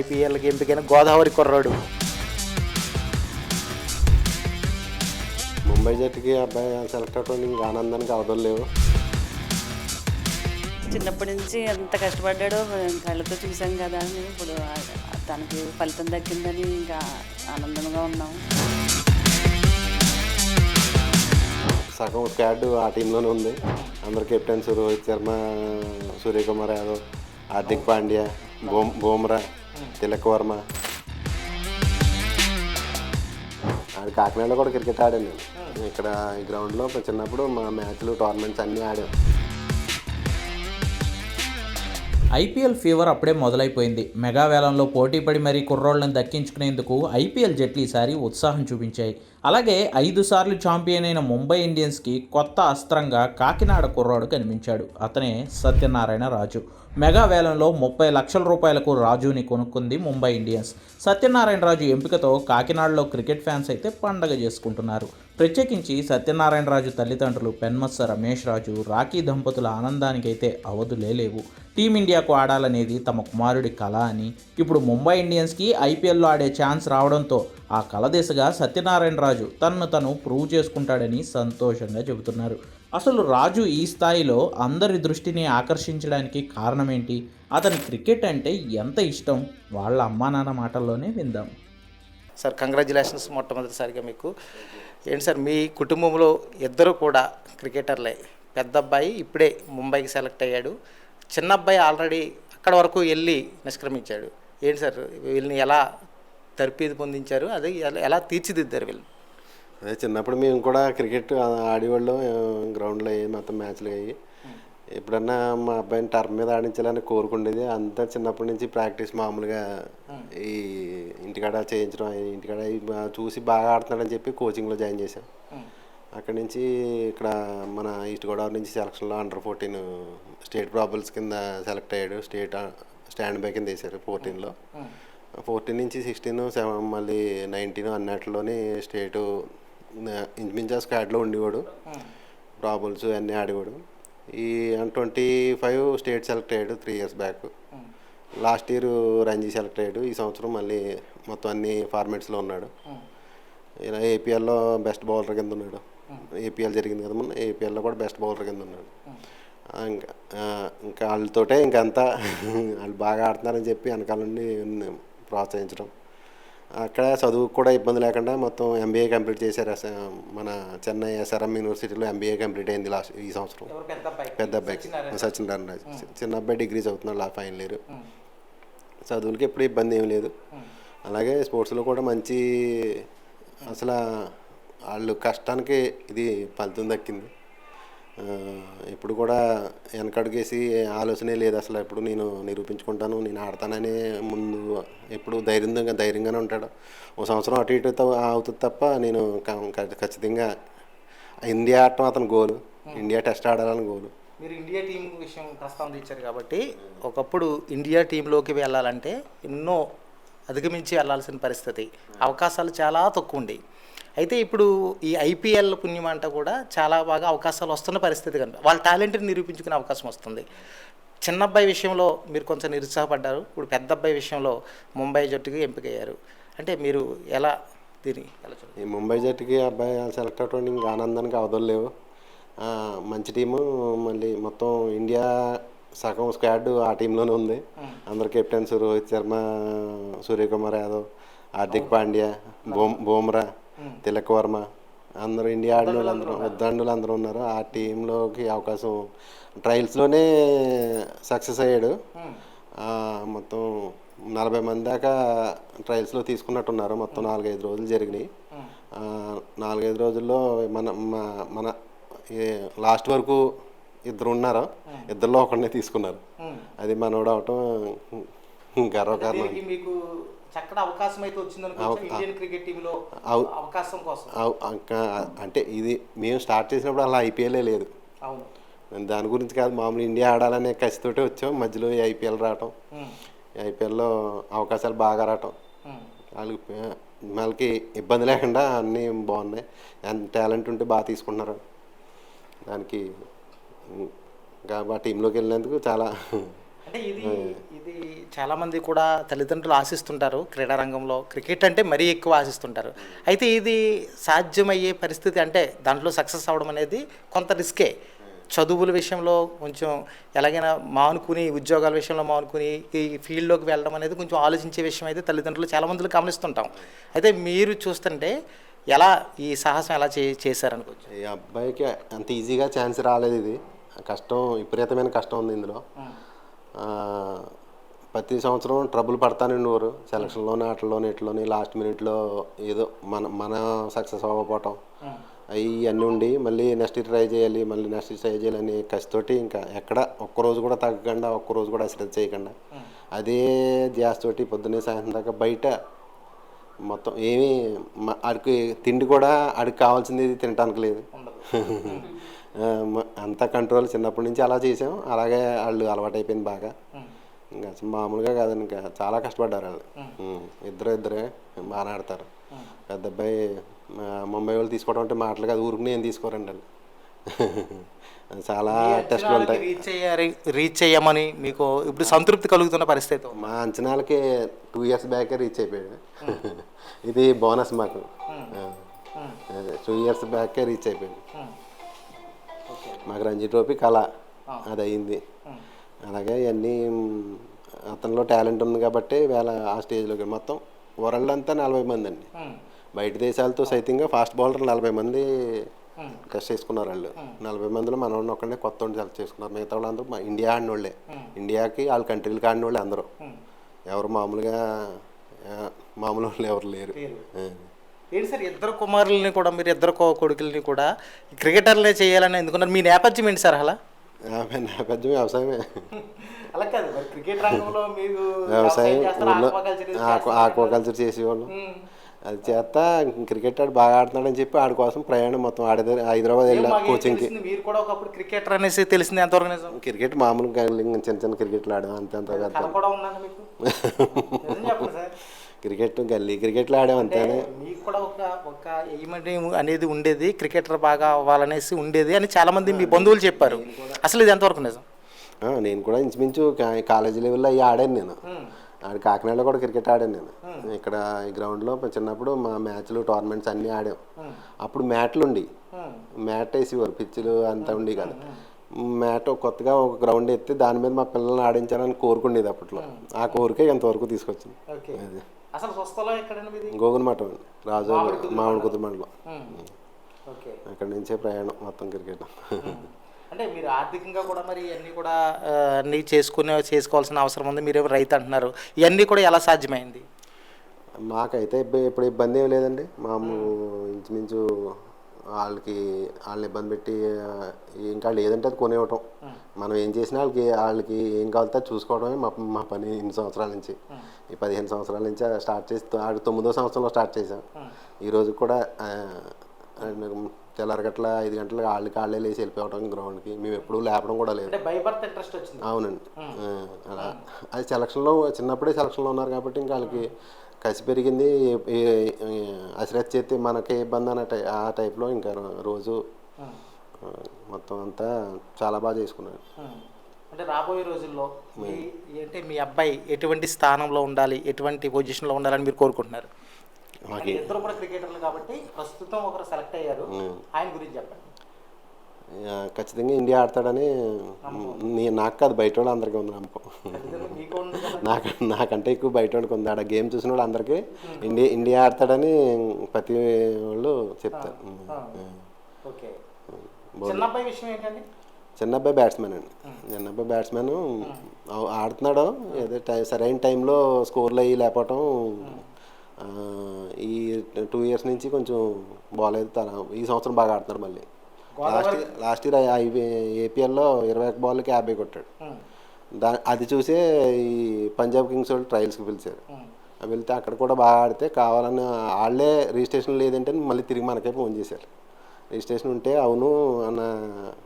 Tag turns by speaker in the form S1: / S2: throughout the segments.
S1: ఐపీఎల్కి ఎంపికైన గోదావరి కుర్రాడు.
S2: ముంబై జట్టుకి అబ్బాయి సెలెక్ట్ అవడం ఇంకా ఆనందానికి అవధులు లేవు.
S3: చిన్నప్పటి నుంచి ఎంత కష్టపడ్డాడో కళ్ళతో చూసాం కదా అని ఇప్పుడు తనకి ఫలితం దక్కిందని ఇంకా ఆనందంగా ఉన్నాం.
S2: సగం స్క్వాడ్ ఆ టీంలోనే ఉంది. అందరు కెప్టెన్స్ రోహిత్ శర్మ సూర్యకుమార్ యాదవ్ హార్దిక్ పాండ్యా బూమ్ బూమ్రా తిలక్ వర్మ ఆడు కాకినాడలో కూడా క్రికెట్ ఆడాను ఇక్కడ ఈ గ్రౌండ్లో చిన్నప్పుడు మా మ్యాచ్లు టోర్నమెంట్స్ అన్నీ ఆడాం.
S4: ఐపీఎల్ ఫీవర్ అప్పుడే మొదలైపోయింది. మెగా వేలంలో పోటీపడి మరీ కుర్రోళ్ళను దక్కించుకునేందుకు ఐపీఎల్ జట్లు ఈసారి ఉత్సాహం చూపించాయి. అలాగే ఐదు సార్లు ఛాంపియన్ అయిన ముంబై ఇండియన్స్కి కొత్త అస్త్రంగా కాకినాడ కుర్రాడు కనిపించాడు. అతనే సత్యనారాయణ రాజు. మెగా వేలంలో ముప్పై లక్షల రూపాయలకు రాజుని కొనుక్కుంది ముంబై ఇండియన్స్. సత్యనారాయణ రాజు ఎంపికతో కాకినాడలో క్రికెట్ ఫ్యాన్స్ అయితే పండగ చేసుకుంటున్నారు. ప్రత్యేకించి సత్యనారాయణ రాజు తల్లిదండ్రులు పెన్మత్స రమేష్ రాజు రాఖీ దంపతుల ఆనందానికైతే అవధులే లేవు. టీమిండియాకు ఆడాలనేది తమ కుమారుడి కళ అని ఇప్పుడు ముంబై ఇండియన్స్కి ఐపీఎల్లో ఆడే ఛాన్స్ రావడంతో ఆ కళ దిశగా సత్యనారాయణ రాజు తనను తను ప్రూవ్ చేసుకుంటాడని సంతోషంగా చెబుతున్నారు. అసలు రాజు ఈ స్థాయిలో అందరి దృష్టిని ఆకర్షించడానికి కారణమేంటి? అతని క్రికెట్ అంటే ఎంత ఇష్టం? వాళ్ళ అమ్మా నాన్న మాటల్లోనే విందాం.
S1: సార్ కంగ్రాచులేషన్స్ మొట్టమొదటిసారిగా మీకు. ఏంటి సార్ మీ కుటుంబంలో ఇద్దరు కూడా క్రికెటర్లే. పెద్ద అబ్బాయి ఇప్పుడే ముంబైకి సెలెక్ట్ అయ్యాడు. చిన్న అబ్బాయి ఆల్రెడీ అక్కడ వరకు వెళ్ళి నిష్క్రమించాడు. ఏంటి సార్? వీళ్ళని ఎలా తర్పీదు పొందించారు? అది ఎలా తీర్చిదిద్దారు వీళ్ళు
S2: అదే చిన్నప్పుడు మేము కూడా క్రికెట్ ఆడేవాళ్ళం. గ్రౌండ్లో అయ్యి మొత్తం మ్యాచ్లు అయ్యి. ఎప్పుడన్నా మా అబ్బాయిని టర్మ్ మీద ఆడించాలని కోరుకుండేది. అంతా చిన్నప్పటి నుంచి ప్రాక్టీస్ మామూలుగా ఈ ఇంటికాడ చేయించడం ఇంటికాడ చూసి బాగా ఆడుతున్నాడని చెప్పి కోచింగ్లో జాయిన్ చేశాం. అక్కడి నుంచి ఇక్కడ మన ఈస్ట్ గోదావరి నుంచి సెలక్షన్లో అండర్ ఫోర్టీన్ స్టేట్ ప్రాబల్స్ కింద సెలెక్ట్ అయ్యాడు. స్టేట్ స్టాండ్ బై కింద వేశారు ఫోర్టీన్లో ఫోర్టీన్ నుంచి సిక్స్టీన్ సెవెన్ మళ్ళీ నైన్టీన్ అన్నట్లోని స్టేటు ఇంచుమించా స్క్వాడ్లో ఉండేవాడు. ప్రాబుల్స్ అన్నీ ఆడేవాడు. ఈ ట్వంటీ ఫైవ్ స్టేట్ సెలెక్ట్ అయ్యాడు three years back. Last year Ranji select అయ్యాడు. ఈ సంవత్సరం మళ్ళీ మొత్తం అన్ని ఫార్మాట్స్లో ఉన్నాడు. ఇలా ఏపీఎల్లో బెస్ట్ బౌలర్ కింద ఉన్నాడు. ఏపీఎల్ జరిగింది కదా మొన్న ఏపీఎల్లో కూడా బెస్ట్ బౌలర్ కింద ఉన్నాడు. ఇంకా ఆ, ఇంకా వాళ్ళతోటే ఇంకంతా వాళ్ళు బాగా ఆడుతున్నారని చెప్పి వెనకాల నుండి ప్రోత్సహించడం. అక్కడ చదువుకు కూడా ఇబ్బంది లేకుండా మొత్తం ఎంబీఏ కంప్లీట్ చేశారు. మన చెన్నై ఎస్ఆర్ఎం యూనివర్సిటీలో ఎంబీఏ కంప్లీట్ అయింది లాస్ట్ ఈ సంవత్సరం.
S1: పెద్ద అబ్బాయి?
S2: పెద్ద అబ్బాయికి సత్యనారాయణ రాజు. చిన్న అబ్బాయి డిగ్రీ చదువుతున్నాడు లా ఫైనల్ ఇయర్. చదువులకి ఎప్పుడు ఇబ్బంది ఏం లేదు. అలాగే స్పోర్ట్స్లో కూడా మంచి అసలు వాళ్ళు కష్టానికి ఇది ఫలితం దక్కింది. ఎప్పుడు కూడా వెనకడుగేసి ఆలోచనే లేదు అసలు. ఎప్పుడు నేను నిరూపించుకుంటాను నేను ఆడతాననే ముందు ఎప్పుడు ధైర్యంగా ధైర్యంగానే ఉంటాడు. ఓ సంవత్సరం అటు ఇటు అవుతుంది తప్ప నేను ఖచ్చితంగా ఇండియా ఆడటం అతని గోలు. ఇండియా టెస్ట్ ఆడాలని గోలు.
S1: మీరు ఇండియా టీం విషయం ప్రస్తావించారు కాబట్టి ఒకప్పుడు ఇండియా టీంలోకి వెళ్ళాలంటే ఎన్నో అధిగమించి వెళ్ళాల్సిన పరిస్థితి. అవకాశాలు చాలా తక్కువ ఉండేవి. అయితే ఇప్పుడు ఈ ఐపీఎల్ పుణ్యమంట కూడా చాలా బాగా అవకాశాలు వస్తున్న పరిస్థితి కనుక వాళ్ళ టాలెంట్ని నిరూపించుకునే అవకాశం వస్తుంది. చిన్న అబ్బాయి విషయంలో మీరు కొంచెం నిరుత్సాహపడ్డారు. ఇప్పుడు పెద్ద అబ్బాయి విషయంలో ముంబై జట్టుకి ఎంపికయ్యారు. అంటే మీరు ఎలా చూడాలి
S2: ఈ ముంబై జట్టుకి అబ్బాయి సెలెక్ట్ అవడం ఇంకా ఆనందానికి అవధులు లేవు. ఆ, మంచి టీము. మళ్ళీ మొత్తం ఇండియా సగం స్క్వాడ్ ఆ టీంలోనే ఉంది. అందరు కెప్టెన్స్ రోహిత్ శర్మ సూర్యకుమార్ యాదవ్ హార్దిక్ పాండ్యా బూమ్ బూమ్రా. తిలక్ వర్మ. అందరూ ఇండియా ఆడిన అందరూ. ఉద్దండులు అందరూ ఉన్నారు. ఆ టీంలోకి అవకాశం ట్రయల్స్లోనే సక్సెస్ అయ్యాడు. మొత్తం నలభై మంది దాకా ట్రయల్స్లో తీసుకున్నట్టున్నారు. మొత్తం నాలుగైదు రోజులు జరిగినాయి. నాలుగైదు రోజుల్లో మన మన లాస్ట్ వరకు ఇద్దరు ఉన్నారు. ఇద్దరిలో ఒకరినే తీసుకున్నారు. అది మనోడు అవటం గర్వకారణం.
S1: మీకు చక్కటి అవకాశం అయితే వచ్చిందనుకోవచ్చు ఇండియన్ క్రికెట్ టీంలో అవకాశం కోసం.
S2: అంటే ఇది మేము స్టార్ట్ చేసినప్పుడు అలా ఐపీఎలే లేదు.
S1: అవును.
S2: దాని గురించి కాదు మామూలు ఇండియా ఆడాలనే కసితోటే వచ్చాం. మధ్యలో ఐపీఎల్ రావటం. ఐపీఎల్లో అవకాశాలు బాగా రావటం. వాళ్ళకి వాళ్ళకి ఇబ్బంది లేకుండా అన్నీ బాగున్నాయి. ఎంత టాలెంట్ ఉంటే బాగా తీసుకుంటున్నారు. దానికి ఇంకా మా టీంలోకి వెళ్ళినందుకు చాలా
S1: అంటే ఇది ఇది చాలా మంది కూడా తల్లిదండ్రులు ఆశిస్తుంటారు క్రీడా రంగంలో క్రికెట్ అంటే మరీ ఎక్కువ ఆశిస్తుంటారు. అయితే ఇది సాధ్యమయ్యే పరిస్థితి అంటే దాంట్లో సక్సెస్ అవ్వడం అనేది కొంత రిస్కే. చదువుల విషయంలో కొంచెం ఎలాగైనా మానుకుని ఉద్యోగాల విషయంలో మానుకుని ఈ ఫీల్డ్లోకి వెళ్ళడం అనేది కొంచెం ఆలోచించే విషయం అయితే తల్లిదండ్రులు చాలా మందిలో గమనిస్తుంటాం. అయితే మీరు చూస్తుంటే ఎలా ఈ సాహసం ఎలా చే చేశారనుకోవచ్చు?
S2: ఈ అబ్బాయికి అంత ఈజీగా ఛాన్స్ రాలేదు ఇది. కష్టం విపరీతమైన కష్టం ఉంది ఇందులో. ప్రతి సంవత్సరం ట్రబుల్ పడతానండి సెలక్షన్లోనే ఆటల్లోనే ఇట్లోని లాస్ట్ మినిట్లో ఏదో మన మన సక్సెస్ అవ్వకపోవటం. అవి అన్నీ ఉండి మళ్ళీ నెక్స్ట్ ట్రై చేయాలి మళ్ళీ నెక్స్ట్ ట్రై చేయాలని కసితోటి ఇంకా ఎక్కడ ఒక్కరోజు కూడా తగ్గకుండా ఒక్కరోజు కూడా అశ్రద్ధ చేయకుండా అదే తోటి పొద్దున్నే సాయంత్రం దాకా బయట మొత్తం ఏమీ ఆడికి తిండి కూడా ఆడికి కావాల్సింది తినటానికి లేదు. అంతా కంట్రోల్ చిన్నప్పటి నుంచి అలా చేసాం. అలాగే వాళ్ళు అలవాటైపోయింది బాగా. ఇంకా మామూలుగా కాదండి ఇంకా చాలా కష్టపడ్డారు వాళ్ళు. ఇద్దరు ఇద్దరే బాగా ఆడతారు. పెద్ద అబ్బాయి ముంబై వాళ్ళు తీసుకోవడం అంటే మాటలు కాదు ఊరికి ఏం తీసుకోరండి వాళ్ళు. చాలా టెస్ట్లు ఉంటాయి.
S1: రీచ్ అయ్యారు రీచ్ అయ్యామని మీకు ఇప్పుడు సంతృప్తి కలుగుతున్న పరిస్థితి.
S2: మా అంచనాలకి టూ ఇయర్స్ బ్యాకే రీచ్ అయిపోయాడు. ఇది బోనస్ మాకు. టూ ఇయర్స్ బ్యాకే రీచ్ అయిపోయాడు. మాకు రంజీ ట్రోఫీ కళ. అది అయింది. అలాగే ఇవన్నీ అతనిలో టాలెంట్ ఉంది కాబట్టి వేళ ఆ స్టేజ్లోకి మొత్తం వరల్డ్ అంతా నలభై మంది అండి బయట దేశాలతో సైతంగా ఫాస్ట్ బౌలర్ నలభై మంది టెస్ట్ చేసుకున్నారు వాళ్ళు. నలభై మందిలో మనవాడిని ఒక్కడే కొత్త వాడిని సెలెక్ట్ చేసుకున్నారు. మిగతా వాళ్ళందరూ ఇండియా ఆడిన వాళ్ళే ఇండియాకి వాళ్ళ కంట్రీలకి ఆడిన వాళ్ళే అందరూ ఎవరు మామూలుగా మామూలు వాళ్ళు ఎవరు లేరు.
S1: ఏంటి సార్ ఇద్దరు కుమారుల్ని కూడా మీరు ఇద్దరు కొడుకుల్ని కూడా క్రికెటర్లే చేయాలని ఎందుకున్నారు? మీ నేపథ్యం ఏంటి సార్ అలా?
S2: నేపథ్యం వ్యవసాయమే.
S1: అలా కాదు క్రికెట్ రంగంలో మీరు
S2: వ్యవసాయం ఆక్వాకల్చర్ చేసేవాళ్ళం. అది చేత క్రికెట్ ఆడు బాగా ఆడుతున్నాడని చెప్పి ఆడి కోసం ప్రయాణం మొత్తం ఆడేది హైదరాబాద్ వెళ్ళా
S1: మాకు
S2: కోచింగ్కి.
S1: మీరు కూడా ఒకప్పుడు క్రికెటర్ అనేసి తెలిసింది ఎంతవరకు నిజం
S2: క్రికెట్ మామూలుగా చిన్న చిన్న క్రికెట్లు ఆడాం అంతే అంత క్రికెట్ గల్లీ క్రికెట్లు ఆడాం అంతేనే
S1: మీకు కూడా ఒక ఒక అనేది ఉండేది క్రికెటర్ బాగా అవ్వాలనేసి ఉండేది అని చాలా మంది మీ బంధువులు చెప్పారు. అసలు ఇది ఎంతవరకు నిజం?
S2: నేను కూడా ఇంచుమించు కాలేజీ లెవెల్లో అయ్యి ఆడాను నేను. ఆడ కాకినాడలో కూడా క్రికెట్ ఆడాను నేను. ఇక్కడ ఈ గ్రౌండ్లో చిన్నప్పుడు మా మ్యాచ్లు టోర్నమెంట్స్ అన్నీ ఆడాం. అప్పుడు మ్యాట్లు ఉండి. మ్యాట్ వేసేవారు పిచ్చులు అంతా ఉండి కదా. మ్యాట్ కొత్తగా ఒక గ్రౌండ్ ఎత్తి దాని మీద మా పిల్లల్ని ఆడించాలని కోరుకుండేది అప్పట్లో. ఆ కోరికే ఇంతవరకు తీసుకొచ్చింది?
S1: అసలు స్వస్థలం మీది?
S2: మఠం అండి. రాజు మామిడి కుదురు మండలం.
S1: ఓకే.
S2: అక్కడి నుంచే ప్రయాణం మొత్తం క్రికెట్.
S1: అంటే మీరు ఆర్థికంగా కూడా మరి ఇవన్నీ కూడా అన్నీ చేసుకునే చేసుకోవాల్సిన అవసరం ఉంది. మీరు రైతు అంటున్నారు. ఇవన్నీ కూడా ఎలా సాధ్యమైంది?
S2: మాకైతే ఇప్పుడు ఇబ్బంది ఏం లేదండి. మాము ఇంచుమించు వాళ్ళకి వాళ్ళని ఇబ్బంది పెట్టి ఇంకా లేదంటే అది కొనివ్వటం మనం ఏం చేసినా వాళ్ళకి వాళ్ళకి ఏం కావాలితే అది చూసుకోవడమే మా మా పని ఇన్ని సంవత్సరాల నుంచి. ఈ పదిహేను సంవత్సరాల నుంచి స్టార్ట్ చేసి ఆడు తొమ్మిదో సంవత్సరంలో స్టార్ట్ చేసాం ఈ రోజు కూడా తెల్లారగట్ల ఐదు గంటలకు వాళ్ళకి వాళ్ళే లేచి వెళ్ళిపోవడం గ్రౌండ్కి. మేము ఎప్పుడూ లేపడం కూడా లేదు. అవునండి. అలా. అది సెలక్షన్లో చిన్నప్పుడే సెలక్షన్లో ఉన్నారు కాబట్టి ఇంకా వాళ్ళకి కసి పెరిగింది అశ్రద్ధ చేస్తే మనకే ఇబ్బంది అన్న టై ఆ టైప్లో ఇంకా రోజు మొత్తం అంతా చాలా బాగా చేసుకున్నారు.
S1: అంటే రాబోయే రోజుల్లో మీ అంటే మీ అబ్బాయి ఎటువంటి స్థానంలో ఉండాలి ఎటువంటి పొజిషన్లో ఉండాలని మీరు కోరుకుంటున్నారు? ఇద్దరు కూడా క్రికెటర్లు కాబట్టి ప్రస్తుతం ఒకరు సెలెక్ట్ అయ్యారు. ఆయన గురించి చెప్పండి.
S2: ఖచ్చితంగా ఇండియా ఆడతాడని నీ- నాకు కాదు బయట వాళ్ళు అందరికీ ఉంది నమ్మకం. నాకు నాకంటే ఎక్కువ బయట వాళ్ళకి ఉంది. ఆడ గేమ్ చూసిన వాళ్ళు అందరికీ ఇండియా ఇండియా ఆడతాడని ప్రతి వాళ్ళు చెప్తారు.
S1: ఓకే. చిన్న అబ్బాయి విషయం ఏంటండి?
S2: చిన్న అబ్బాయి బ్యాట్స్మెన్ అండి. చిన్న అబ్బాయి బ్యాట్స్మెన్ ఆడుతున్నాడు. ఏదో టై సరైన టైంలో స్కోర్లు అయ్యి లేకపోవటం. ఈ టూ ఇయర్స్ నుంచి కొంచెం బాగాలేదు తన ఈ సంవత్సరం బాగా ఆడుతున్నాడు మళ్ళీ. లాస్ట్ లాస్ట్ ఇయర్ ఏపీఎల్లో ఇరవై ఒక బాల్కి యాభై కొట్టాడు. దా అది చూసే ఈ పంజాబ్ కింగ్స్ వాళ్ళు ట్రయల్స్కి పిలిచారు. వెళ్తే అక్కడ కూడా బాగా ఆడితే కావాలని వాళ్ళే రిజిస్ట్రేషన్ లేదంటే మళ్ళీ తిరిగి మనకే ఫోన్ చేశారు. రిజిస్ట్రేషన్ ఉంటే అవును అన్న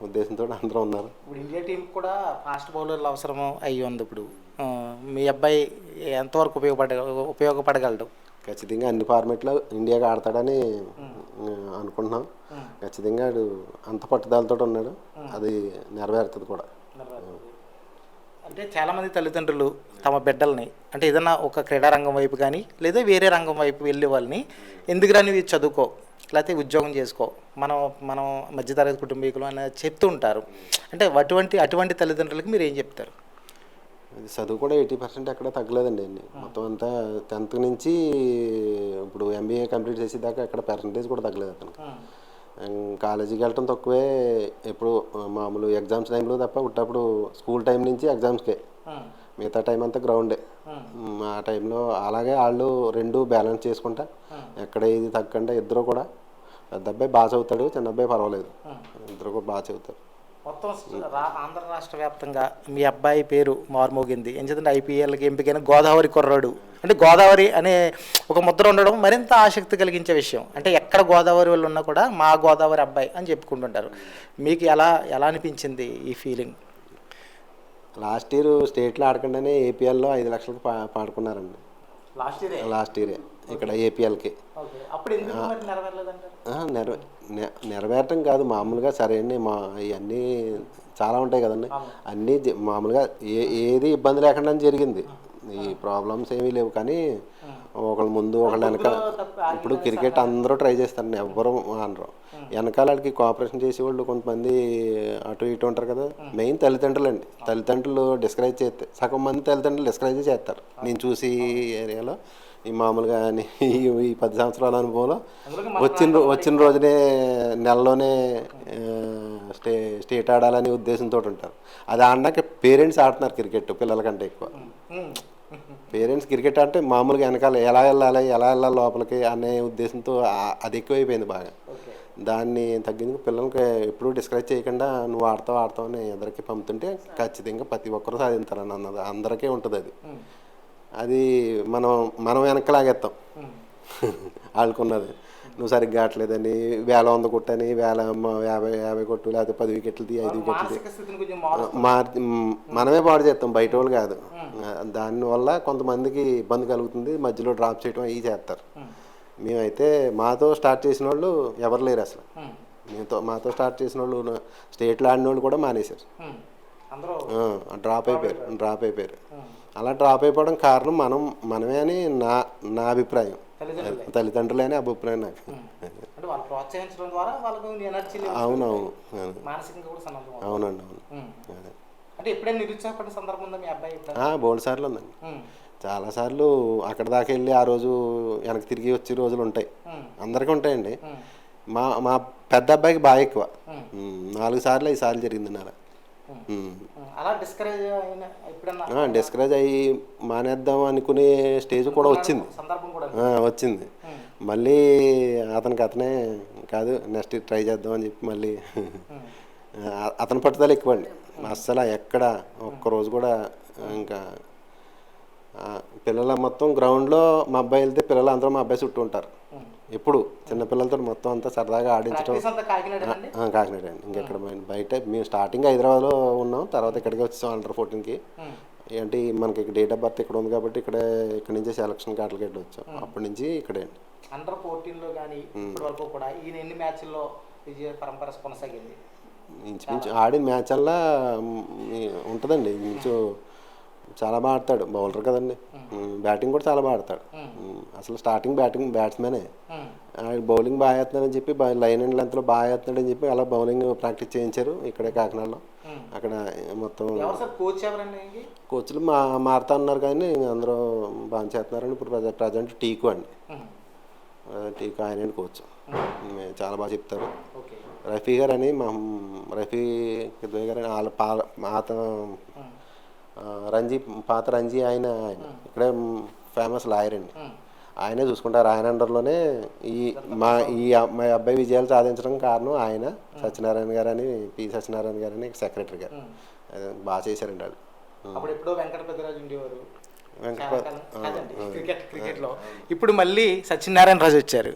S2: ఉద్దేశంతో అందరూ ఉన్నారు.
S1: ఇప్పుడు ఇండియా టీం కూడా ఫాస్ట్ బౌలర్లు అవసరం అయ్యి ఉంది ఇప్పుడు. మీ అబ్బాయి ఎంతవరకు ఉపయోగపడ ఉపయోగపడగలడు?
S2: ఖచ్చితంగా అన్ని ఫార్మెట్లో ఇండియాకి ఆడతాడని అనుకుంటున్నాం. ఖచ్చితంగా ఆడు అంత పట్టుదలతో ఉన్నాడు. అది నెరవేరుతుంది కూడా.
S1: అంటే చాలామంది తల్లిదండ్రులు తమ బిడ్డల్ని అంటే ఏదైనా ఒక క్రీడా రంగం వైపు కానీ లేదా వేరే రంగం వైపు వెళ్ళే వాళ్ళని ఎందుకు రాని చదువుకో లేకపోతే ఉద్యోగం చేసుకో మనం మనం మధ్యతరగతి కుటుంబీకులు అని చెప్తూ ఉంటారు. అంటే అటువంటి అటువంటి తల్లిదండ్రులకి మీరు ఏం చెప్తారు?
S2: చదువు కూడా ఎయిటీ పర్సెంట్ ఎక్కడ తగ్గలేదండి అండి మొత్తం అంతా టెన్త్ నుంచి ఇప్పుడు ఎంబీఏ కంప్లీట్ చేసేదాకా ఎక్కడ పర్సంటేజ్ కూడా తగ్గలేదు అతనికి ఉమ్, కాలేజీకి వెళ్ళటం తక్కువే. ఎప్పుడు మామూలు ఎగ్జామ్స్ టైంలో తప్ప ఉట్టప్పుడు స్కూల్ టైం నుంచి ఎగ్జామ్స్కే. మిగతా టైం అంతా గ్రౌండే. ఆ. టైంలో అలాగే వాళ్ళు రెండు బ్యాలెన్స్ చేసుకుంటా. ఎక్కడ ఇది తగ్గకుండా ఇద్దరు కూడా. పెద్ద అబ్బాయి బాగా చదువుతాడు చిన్న అబ్బాయి పర్వాలేదు. ఇద్దరు కూడా బాగా చదువుతారు.
S1: మొత్తం ఆంధ్ర రాష్ట్ర వ్యాప్తంగా మీ అబ్బాయి పేరు మారుమోగింది. ఎందుకంటే ఐపీఎల్కి ఎంపికైన గోదావరి కుర్రాడు. అంటే గోదావరి అనే ఒక ముద్ర ఉండడం మరింత ఆసక్తి కలిగించే విషయం. అంటే ఎక్కడ గోదావరి వాళ్ళు ఉన్నా కూడా మా గోదావరి అబ్బాయి అని చెప్పుకుంటుంటారు. మీకు ఎలా ఎలా అనిపించింది ఈ ఫీలింగ్?
S2: లాస్ట్ ఇయర్ స్టేట్లో ఆడకుండానే ఏపీఎల్లో ఐదు లక్షలకు పా పాడుకున్నారండి.
S1: Last year?
S2: లాస్ట్ ఇయరే. ఇక్కడ ఏపీఎల్కి.
S1: అప్పుడు ఎందుకు మరి నెరవేరలేదంటారు?
S2: నెరవేరటం కాదు. మామూలుగా సరే అండి మా ఇవన్నీ చాలా ఉంటాయి కదండి. అన్నీ మామూలుగా ఏ ఏది ఇబ్బంది లేకుండా జరిగింది. ఈ ప్రాబ్లమ్స్ ఏమీ లేవు. కానీ ఒకళ్ళ ముందు ఒకళ్ళ వెనక ఇప్పుడు క్రికెట్ అందరూ ట్రై చేస్తారండి. ఎవ్వరు అనరు. వెనకాల వాళ్ళకి కోఆపరేషన్ చేసేవాళ్ళు కొంతమంది అటు ఇటు ఉంటారు కదా. మెయిన్ తల్లిదండ్రులు అండి తల్లిదండ్రులు డిస్కరేజ్ చేస్తే సగం మంది తల్లిదండ్రులు డిస్కరేజ్ చేస్తారు. నేను చూసి ఏరియాలో. ఈ మామూలుగా ఈ పది సంవత్సరాల అనుభవంలో వచ్చిన వచ్చిన రోజునే నెలలోనే స్టే స్టేట్ ఆడాలనే ఉద్దేశంతో ఉంటారు. అది ఆడినాక పేరెంట్స్ ఆడుతున్నారు క్రికెట్ పిల్లల కంటే ఎక్కువ. పేరెంట్స్ క్రికెట్ అంటే మామూలుగా వెనకాల ఎలా వెళ్ళాలి ఎలా వెళ్ళాలి లోపలికి అనే ఉద్దేశంతో అది ఎక్కువైపోయింది బాగా. దాన్ని తగ్గింది పిల్లలకి ఎప్పుడూ డిస్కరేజ్ చేయకుండా నువ్వు ఆడతావు ఆడతావు అని ఎదరికి పంపుతుంటే ఖచ్చితంగా ప్రతి ఒక్కరు సాధించాలని అన్నది అందరికీ ఉంటుంది అది. అది మనం మనం వెనకలాగేస్తాం వాళ్ళకున్నది నువ్వు సరిగ్గా ఆడలేదని వేల వంద కొట్టని వేల యాభై యాభై కొట్టు లేకపోతే పది వికెట్లు తీ ఐదు వికెట్లు
S1: మారు
S2: మనమే పాడు చేస్తాం బయట వాళ్ళు కాదు దానివల్ల కొంతమందికి ఇబ్బంది కలుగుతుంది మధ్యలో డ్రాప్ చేయడం అవి చేస్తారు మేమైతే మాతో స్టార్ట్ చేసిన వాళ్ళు ఎవరు లేరు అసలు. మీతో మాతో స్టార్ట్ చేసిన వాళ్ళు స్టేట్లో ఆడిన వాళ్ళు కూడా మానేశారు. డ్రాప్ అయిపోయారు. డ్రాప్ అయిపోయారు. అలా డ్రాప్ అయిపోవడం కారణం మనం మనమే అని నా నా అభిప్రాయం. తల్లిదండ్రులే. అని అభిప్రాయం నాకు. అవునవును. అవునండి అవును. బోల్డ్ సార్లు ఉందండి. చాలాసార్లు అక్కడ దాకా వెళ్ళి ఆ రోజు వెనక్కి తిరిగి వచ్చే రోజులు ఉంటాయి. అందరికీ ఉంటాయండి. మా మా పెద్ద అబ్బాయికి బాగా ఎక్కువ. నాలుగు సార్లు ఐదు సార్లు జరిగింది అలా.
S1: అలా డిస్కరేజ్ అయిన ఎప్పుడన్నా?
S2: డిస్కరేజ్ అయ్యి మానేద్దాం అనుకునే స్టేజ్ కూడా వచ్చింది.
S1: సందర్భం కూడా
S2: ఆ, వచ్చింది. మళ్ళీ అతనికి అతనే కాదు నెక్స్ట్ ట్రై చేద్దాం అని చెప్పి మళ్ళీ అతని పట్టుదల ఎక్కువ అండి. అస్సలు ఎక్కడ ఒక్కరోజు కూడా ఇంకా పిల్లల మొత్తం గ్రౌండ్లో మా అబ్బాయి వెళ్తే పిల్లలు అందరూ మా అబ్బాయి చుట్టూ ఉంటారు. ఎప్పుడు చిన్న పిల్లలతో మొత్తం అంతా సరదాగా ఆడించడం
S1: కాకినాడ అండి?
S2: ఇంకెక్కడ బయ- బయట మేము స్టార్టింగ్ హైదరాబాద్లో ఉన్నాం. తర్వాత ఇక్కడికి వచ్చేసాం అండర్ ఫోర్టీన్కి ఏంటి మనకి డేట్ ఆఫ్ బర్త్ ఇక్కడ ఉంది కాబట్టి ఇక్కడ ఇక్కడ నుంచి సెలక్షన్ కాటలకి వెళ్ళి వచ్చాం. అప్పటి నుంచి ఇక్కడే అండి.
S1: అండర్ ఫోర్టీన్లో కానీ ఇప్పటి వరకు కూడా ఈయన ఎన్ని మ్యాచ్ల్లో విజయ పరంపర కొనసాగింది.
S2: ఇంచుమించు ఆడిన మ్యాచ్ అల్లా ఉంటుందండి. ఇంచు చాలా బాగా ఆడతాడు బౌలర్ కదండి. బ్యాటింగ్ కూడా చాలా బాగా ఆడతాడు. అసలు స్టార్టింగ్ బ్యాటింగ్ బ్యాట్స్మెనే
S1: ఉమ్.
S2: బౌలింగ్ బాగా వేస్తున్నాడని చెప్పి లైన్ అండ్ లెంత్లో బాగా వేస్తున్నాడని చెప్పి అలా బౌలింగ్ ప్రాక్టీస్ చేయించారు ఇక్కడే కాకినాడలో. అక్కడ మొత్తం? కోచ్లు మా మారుతా ఉన్నారు కానీ అందరూ బాగా చేస్తున్నారని ఇప్పుడు ప్రజ ప్రజెంట్ టీకు అండి. టీకు ఆయన కోచ్. చాలా బాగా చెప్తారు. రఫీ గారు అని మా రఫీ గారు అని వాళ్ళ పాల ఆ, రంజీ పాత రంజీ ఆయన ఆయన. ఇక్కడే ఫేమస్ లాయర్ అండి. ఆయనే చూసుకుంటారు. ఆయన అండర్లోనే ఈ మా ఈ మా అబ్బాయి విజయాలు సాధించడం కారణం ఆయన. సత్యనారాయణ గారు అని పి. సత్యనారాయణ గారు. అని సెక్రటరీ గారు బాగా చేశారండి వాళ్ళు.
S1: అప్పుడు ఎప్పుడో వెంకట పెద్దరాజు ఉండేవారు. కాదండి క్రికెట్ క్రికెట్లో ఇప్పుడు మళ్ళీ సత్యనారాయణ రాజు వచ్చారు.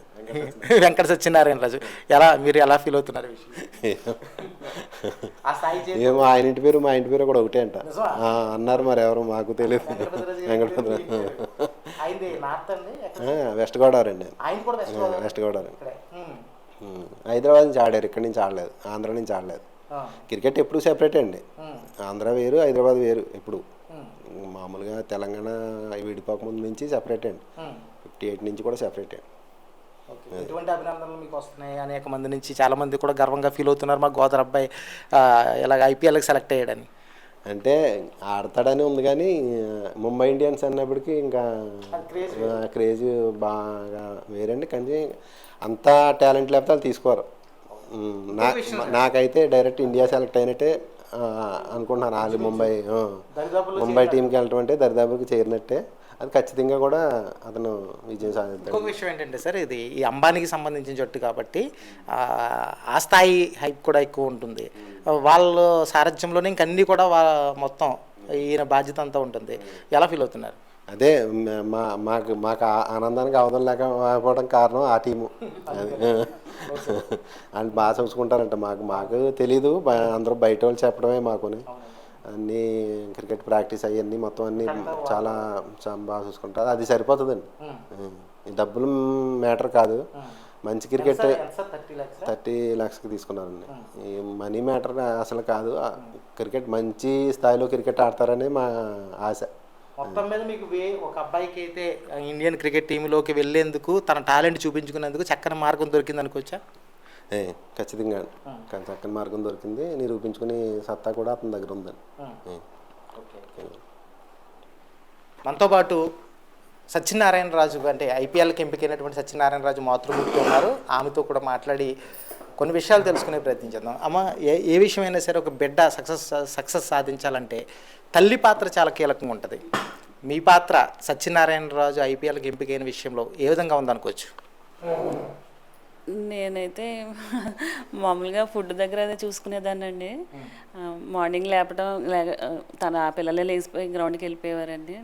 S1: వెంకట సత్యనారాయణ రాజు. ఎలా మీరు ఎలా ఫీల్ అవుతున్నారు
S2: ఏమో. ఆయన ఇంటి పేరు మా ఇంటి పేరు కూడా ఒకటే అంట. అన్నారు మరి ఎవరు మాకు తెలియదు.
S1: ఎక్కడ?
S2: వెస్ట్ గోదావరి అండి.
S1: వెస్ట్ గోదావరి.
S2: హైదరాబాద్ నుంచి ఆడారు ఇక్కడి నుంచి ఆడలేదు ఆంధ్ర నుంచి ఆడలేదు. క్రికెట్ ఎప్పుడు సెపరేటే అండి. ఆంధ్ర వేరు హైదరాబాద్ వేరు ఎప్పుడు. తెలంగాణ విడిపోకముందు నుంచి సెపరేటే అండి. ఫిఫ్టీ ఎయిట్ నుంచి కూడా సెపరేటే
S1: ఓకే. ఎటువంటి అభినందనలు మీకు వస్తున్నాయి? అనేక మంది నుంచి చాలా మంది కూడా గర్వంగా ఫీల్ అవుతున్నారు. మా గోదర్ అబ్బాయి ఇలాగ ఐపీఎల్కి సెలెక్ట్ అయ్యాడని.
S2: అంటే ఆడతాడని ఉంది కానీ ముంబై ఇండియన్స్ అన్నప్పటికీ ఇంకా క్రేజ్ బాగా వేరండి. కానీ అంత టాలెంట్ లేకపోతే వాళ్ళు తీసుకోరు. నాకైతే డైరెక్ట్ ఇండియా సెలెక్ట్ అయినట్టే అనుకుంటున్నాను వాళ్ళు ముంబై. ముంబై టీంకి వెళ్ళటం అంటే దరిదాపులకు చేరినట్టే. అది ఖచ్చితంగా కూడా అతను విజయం సాధిస్తాడు.
S1: ఇంకొక విషయం ఏంటంటే సార్ ఇది ఈ అంబానీకి సంబంధించిన జట్టు కాబట్టి ఆ, స్థాయి హైప్ కూడా ఎక్కువ ఉంటుంది. వాళ్ళ సారథ్యంలోనే ఇంక అన్నీ కూడా మొత్తం ఈయన బాధ్యత అంతా ఉంటుంది. ఎలా ఫీల్ అవుతున్నారు?
S2: అదే మ- మాకు మాకు ఆనందానికి అవధం లేకపోవడం కారణం ఆ టీము. అది. వాళ్ళు బాగా చూసుకుంటారంట మాకు. మాకు తెలీదు. అందరూ బయట వాళ్ళు చెప్పడమే మాకుని. అన్నీ క్రికెట్ ప్రాక్టీస్ అవన్నీ మొత్తం అన్నీ చాలా బాగా చూసుకుంటారు. అది సరిపోతుందండి. ఈ డబ్బులు మ్యాటర్ కాదు. మంచి క్రికెట్
S1: థర్టీ ల్యాక్స్
S2: థర్టీ ల్యాక్స్కి తీసుకున్నారండి. ఈ మనీ మ్యాటర్ అసలు కాదు. క్రికెట్ మంచి స్థాయిలో క్రికెట్ ఆడతారని మా ఆశ.
S1: మొత్తం మీద మీకు ఒక అబ్బాయికి అయితే ఇండియన్ క్రికెట్ టీంలోకి వెళ్ళేందుకు తన టాలెంట్ చూపించుకునేందుకు చక్కని మార్గం దొరికింది అనుకోవచ్చా?
S2: ఏ, ఖచ్చితంగా. కానీ చక్కని మార్గం దొరికింది. నిరూపించుకునే సత్తా కూడా అతని దగ్గర ఉందండి.
S1: మనతో పాటు సత్యనారాయణ రాజు అంటే ఐపీఎల్కి ఎంపికైనటువంటి సత్యనారాయణ రాజు మాతృమూర్తి ఉన్నారు. ఆమెతో కూడా మాట్లాడి కొన్ని విషయాలు తెలుసుకునే ప్రయత్నించేద్దాం అమ్మ ఏ ఏ విషయమైనా సరే ఒక బిడ్డ సక్సెస్ సక్సెస్ సాధించాలంటే తల్లి పాత్ర చాలా కీలకంగా ఉంటుంది. మీ పాత్ర సత్యనారాయణ రాజు ఐపీఎల్కి ఎంపికైన విషయంలో ఏ విధంగా ఉందనుకోవచ్చు
S3: నేనైతే మామూలుగా ఫుడ్ దగ్గర అదే చూసుకునేదాన్నండి. ఆ, మార్నింగ్ లేపడం తన పిల్లలే లేచిపోయి గ్రౌండ్కి వెళ్ళిపోయేవారండి.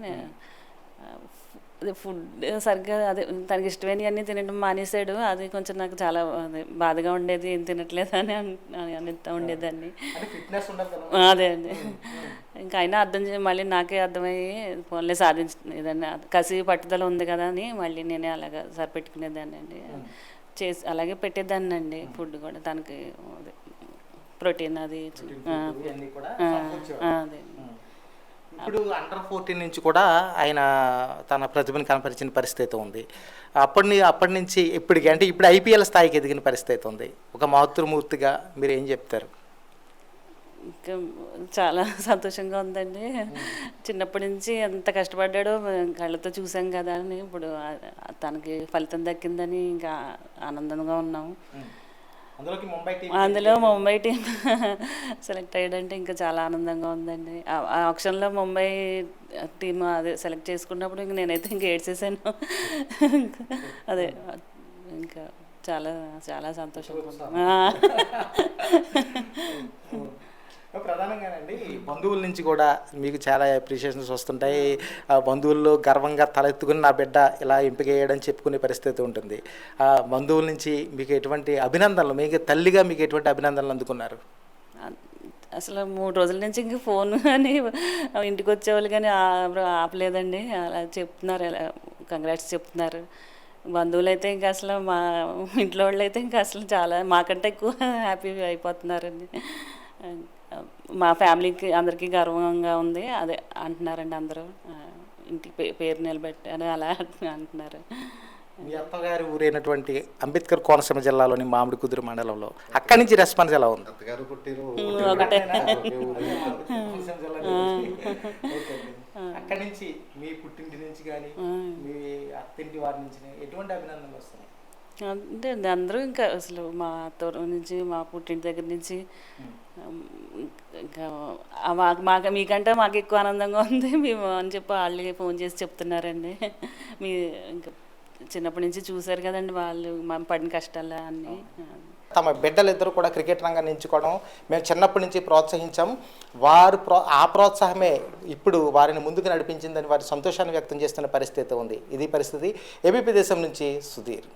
S3: అదే ఫుడ్ సరిగ్గా అదే తనకి ఇష్టమైనవన్నీ తినడం మానేశాడు. అది కొంచెం నాకు చాలా అదే బాధగా ఉండేది. ఏం తినట్లేదు అని అన్- అని అనిస్తా ఉండేదాన్ని. అదే అండి. ఇంకా అయినా అర్థం చే మళ్ళీ నాకే అర్థమయ్యి ఫోన్లే సాధించ ఏదన్నా కసి పట్టుదల ఉంది కదా అని మళ్ళీ నేనే అలాగా సరిపెట్టుకునేదాన్ని అండి. చేసి అలాగే పెట్టేదాన్ని అండి ఫుడ్ కూడా. తనకి ప్రోటీన్ అది అదే
S1: ఇప్పుడు అండర్ ఫోర్టీన్ నుంచి కూడా ఆయన తన ప్రతిభను కనపరిచిన పరిస్థితి ఉంది. అప్పటి అప్పటి నుంచి ఇప్పటికి అంటే ఇప్పుడు ఐపీఎల్ స్థాయికి ఎదిగిన పరిస్థితి ఉంది. ఒక మాతృమూర్తిగా మీరు ఏం చెప్తారు?
S3: ఇంకా చాలా సంతోషంగా ఉందండి. చిన్నప్పటి నుంచి ఎంత కష్టపడ్డాడో కళ్ళతో చూసాం కదా అని ఇప్పుడు తనకి ఫలితం దక్కిందని ఇంకా ఆనందంగా ఉన్నాము అందులో ముంబై టీం సెలెక్ట్ అయ్యాడంటే ఇంకా చాలా ఆనందంగా ఉందండి. ఆప్షన్లో ముంబై టీం అదే సెలెక్ట్ చేసుకున్నప్పుడు ఇంక నేనైతే ఇంక ఏడ్చేసాను. అదే ఇంకా చాలా చాలా సంతోషంగా.
S1: ప్రధానంగానండి బంధువుల నుంచి కూడా మీకు చాలా అప్రిషియేషన్స్ వస్తుంటాయి. ఆ బంధువుల్లో గర్వంగా తలెత్తుకుని నా బిడ్డ ఇలా ఎంపిక చెప్పుకునే పరిస్థితి ఉంటుంది. ఆ బంధువుల నుంచి మీకు ఎటువంటి అభినందనలు మీకు తల్లిగా మీకు ఎటువంటి అభినందనలు అందుకున్నారు?
S3: అసలు మూడు రోజుల నుంచి ఇంక ఫోన్ కానీ ఇంటికి వచ్చేవాళ్ళు కానీ ఆపలేదండి. అలా చెప్తున్నారు అలా కంగ్రాట్స్ చెప్తున్నారు. బంధువులు అయితే ఇంకా అసలు మా ఇంట్లో వాళ్ళు అయితే ఇంకా అసలు చాలా మాకంటే ఎక్కువ హ్యాపీ అయిపోతున్నారండి. మా ఫ్యామిలీకి అందరికీ గర్వంగా ఉంది. అదే అంటున్నారండి అందరూ. ఇంటికి పే- పేరు నిలబెట్టారు అలా అంటున్నారు.
S1: మీ అత్తగారి ఊరైనటువంటి అంబేద్కర్ కోనసీమ జిల్లాలోని మామిడి కుదురు మండలంలో అక్కడి నుంచి రెస్పాన్స్ ఎలా ఉంది?
S3: ఒకటే.
S1: అక్కడి నుంచి మీ పుట్టింటి నుంచి కానీ మీ అత్తింటి వారి నుంచి ఎటువంటి అభినందనలు వస్తున్నాయి?
S3: అంటే అందరూ ఇంకా అసలు మా తోరు నుంచి మా పుట్టింటి దగ్గర నుంచి ఇంకా మాకు మీకంటే మాకు ఎక్కువ ఆనందంగా ఉంది. మేము అని చెప్పి వాళ్ళకి ఫోన్ చేసి చెప్తున్నారండి. మీ ఇంకా చిన్నప్పటి నుంచి చూశారు కదండి వాళ్ళు మేము పడిన కష్టాలు అన్నీ.
S1: తమ బిడ్డలిద్దరూ కూడా క్రికెట్ రంగాన్ని ఎంచుకోవడం మేము చిన్నప్పటి నుంచి ప్రోత్సహించాం. వారు ప్రో ఆ ప్రోత్సాహమే ఇప్పుడు వారిని ముందుకు నడిపించిందని వారి సంతోషాన్ని వ్యక్తం చేస్తున్న పరిస్థితి ఉంది. ఇది పరిస్థితి ఏబీపీ దేశం నుంచి సుధీర్.